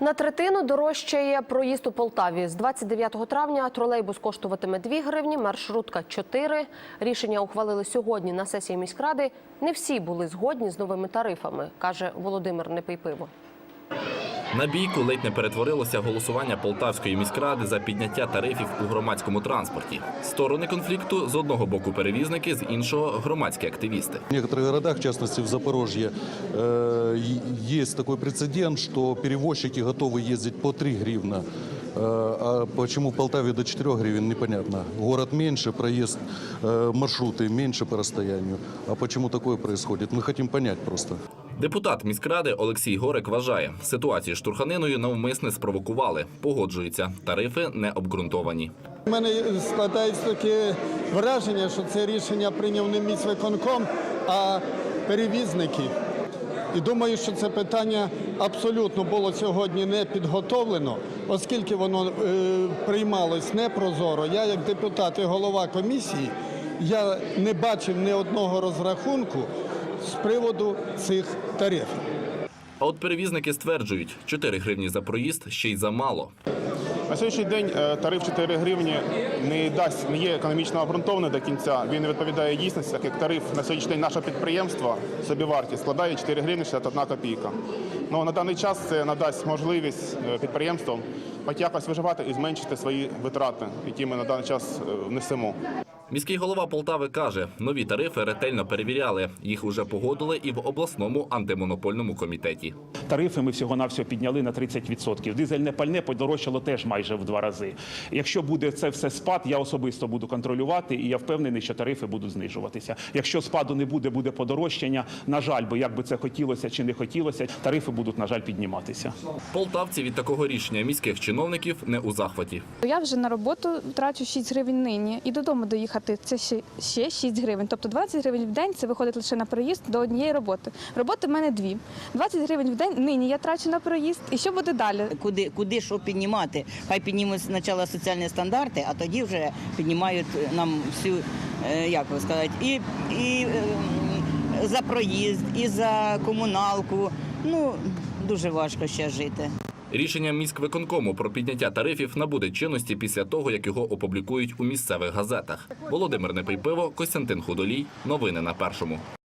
На третину дорожчає проїзд у Полтаві. З 29 травня тролейбус коштуватиме 2 гривні, маршрутка 4. Рішення ухвалили сьогодні на сесії міськради. Не всі були згодні з новими тарифами, каже Володимир Непийпиво. На бійку ледь не перетворилося голосування Полтавської міськради за підняття тарифів у громадському транспорті. Сторони конфлікту з одного боку перевізники, з іншого громадські активісти. В некоторых городах, в частности в Запорожье, э, е- есть такой прецедент, что перевозчики готовы ездить по 3 гривна. Э, А почему в Полтаве до 4 гривен, непонятно. Город меньше, проезд, э, маршруты меньше по расстоянию. А почему такое происходит? Мы хотим понять просто. Депутат міськради Олексій Горик вважає, ситуацію з штурханиною навмисне спровокували. Погоджується, тарифи не обґрунтовані. У мене складається таке враження, що це рішення прийняв не міськвиконком, а перевізники. І думаю, що це питання абсолютно було сьогодні не підготовлено, оскільки воно е, приймалось непрозоро. Я, як депутат і голова комісії, я не бачив ні одного розрахунку з приводу цих тарифів. А от перевізники стверджують, 4 гривні за проїзд ще й замало. На сьогоднішній день е, тариф 4 гривні не дасть не є економічно обґрунтований до кінця. Він не відповідає дійсності, так як тариф на сьогоднішній день нашого підприємства собівартість складає 4 гривні 61 копійка. Ну на даний час це надасть можливість е, підприємствам хоч якось виживати і зменшити свої витрати, які ми на даний час е, внесемо. Міський голова Полтави каже, нові тарифи ретельно перевіряли. Їх уже погодили і в обласному антимонопольному комітеті. Тарифи ми всього-навсього підняли на 30%. Дизельне пальне подорожчало теж майже в два рази. Якщо буде це все спад, я особисто буду контролювати, і я впевнений, що тарифи будуть знижуватися. Якщо спаду не буде, буде подорожчання. На жаль, бо як би це хотілося чи не хотілося, тарифи будуть, на жаль, підніматися. Полтавці від такого рішення міських чиновників не у захваті. Я вже на роботу трачу 6 гривень нині і додому доїхати це ще, ще 6 гривень. Тобто 20 гривень в день це виходить лише на проїзд до однієї роботи. Роботи в мене дві. 20 гривень в день нині я трачу на проїзд. І що буде далі? Куди, куди що піднімати? Хай піднімуть спочатку соціальні стандарти, а тоді вже піднімають нам всю, е, як ви сказати, і, і е, за проїзд, і за комуналку. Ну, дуже важко ще жити. Рішення міськвиконкому про підняття тарифів набуде чинності після того, як його опублікують у місцевих газетах. Володимир Непийпиво, Костянтин Худолій. Новини на першому.